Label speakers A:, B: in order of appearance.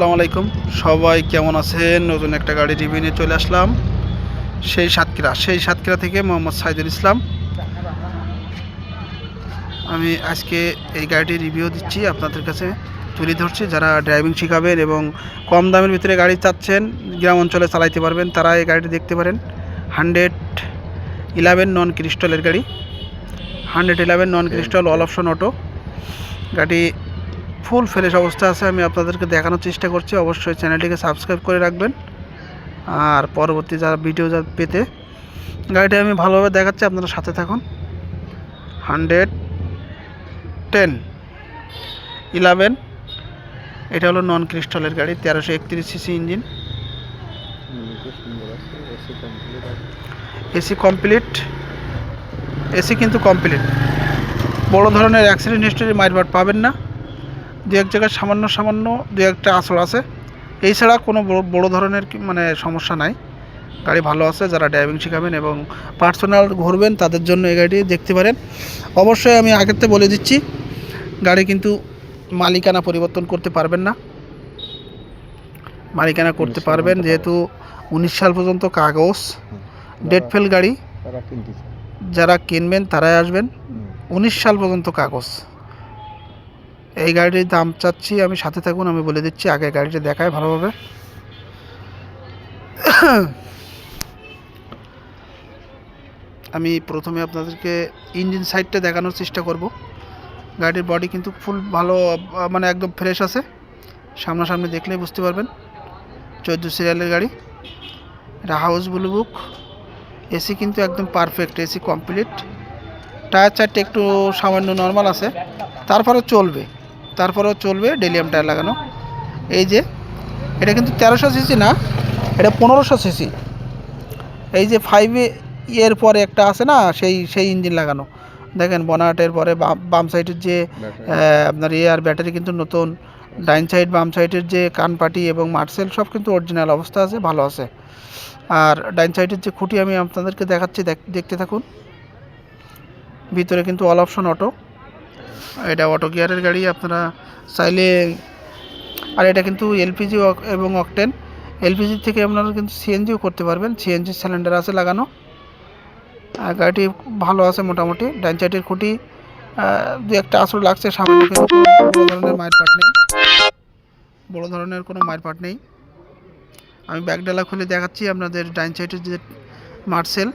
A: আসসালামু আলাইকুম। সবাই কেমন আছেন? নতুন একটা গাড়ি রিভিউ নিয়ে চলে আসলাম। সেই সাতক্ষীরা সেই সাতক্ষীরা থেকে মোহাম্মদ সাইদুল ইসলাম। আমি আজকে এই গাড়িটির রিভিউ দিচ্ছি, আপনাদের কাছে তুলে ধরছি। যারা ড্রাইভিং শেখাবেন এবং কম দামের ভিতরে গাড়ি চাচ্ছেন, গ্রাম অঞ্চলে চালাইতে পারবেন, তারা এই গাড়িটি দেখতে পারেন। হান্ড্রেড ইলেভেন নন ক্রিস্টলের গাড়ি। Hundred eleven non crystal all option auto গাড়ি ফুল ফ্রেশ অবস্থা আছে, আমি আপনাদেরকে দেখানোর চেষ্টা করছি। অবশ্যই চ্যানেলটিকে সাবস্ক্রাইব করে রাখবেন। আর পরবর্তী যারা ভিডিও যা পেতে, গাড়িটা আমি ভালোভাবে দেখাচ্ছি, আপনারা সাথে থাকুন। হান্ড্রেড টেন, ইলেভেন, এটা হলো নন ক্রিস্টালের গাড়ি, তেরোশো একত্রিশ CC engine AC complete AC কিন্তু কমপ্লিট বড় ধরনের অ্যাক্সিডেন্ট হিস্টোরি মারবার পাবেন না। দু এক জায়গায় সামান্য সামান্য দু একটা আসর আছে। এই ছাড়া কোনো বড় ধরনের মানে সমস্যা নাই। গাড়ি ভালো আছে যারা ড্রাইভিং শেখাবেন এবং পার্সোনাল ঘুরবেন তাদের জন্য এই গাড়িটি দেখতে পারেন। অবশ্যই আমি আগের থেকে বলে দিচ্ছি গাড়ি কিন্তু মালিকানা পরিবর্তন করতে পারবেন না। মালিকানা করতে পারবেন যেহেতু উনিশ সাল পর্যন্ত কাগজ। ডেট ফেল গাড়ি। যারা কিনবেন তারাই আসবেন। উনিশ সাল পর্যন্ত কাগজ। এই গাড়ির দাম চাচ্ছি, আমি সাথে থাকুন, আমি বলে দিচ্ছি, আগে গাড়িটা দেখায় ভালোভাবে। আমি প্রথমে আপনাদেরকে ইঞ্জিন সাইডটা দেখানোর চেষ্টা করব। গাড়ির বডি কিন্তু ফুল ভালো মানে একদম ফ্রেশ আছে। সামনাসামনি দেখলেই বুঝতে পারবেন। চোদ্দ সিরিয়ালের গাড়ি। এটা হাউস ব্লু বুক। এসি কিন্তু একদম পারফেক্ট, এসি কমপ্লিট। টায়ার চারটে একটু সামান্য নর্মাল আছে। তারপরেও চলবে। তারপরেও চলবে ডেলিয়াম টায়ার লাগানো। এই যে এটা কিন্তু তেরোশো সিসি না এটা পনেরোশো সিসি এই যে ফাইভে এর পরে একটা আছে না সেই সেই ইঞ্জিন লাগানো। দেখেন বনাটের পরে বাম- সাইডের যে আপনার এ আর ব্যাটারি কিন্তু নতুন। ডাইন সাইড বাম সাইডের যে কানপাটি এবং মার্সেল সব কিন্তু অরিজিনাল অবস্থা আছে ভালো আছে। আর ডাইন সাইডের যে খুঁটি আমি আপনাদেরকে দেখাচ্ছি দেখ- দেখতে থাকুন। ভিতরে কিন্তু অল অপশন অটো এটা অটো গিয়ারের গাড়ি, আপনারা চাইলে, আর এটা কিন্তু এলপিজি এবং অকটেন এলপিজি থেকে আপনারা কিন্তু সিএনজিও করতে পারবেন। সিএনজি সিলিন্ডার আছে লাগানো। আর গাড়িটি ভালো আছে মোটামুটি। ডাইন সাইডের খুঁটি দু একটা আসর লাগছে, সামনে কিন্তু কোনো বড় ধরনের মায়ের পাট নেই। বড় ধরনের কোনো মায়ের পাট নেই। আমি ব্যাগডালা খুলে দেখাচ্ছি আপনাদের ডাইন সাইডের যে মার্সেল।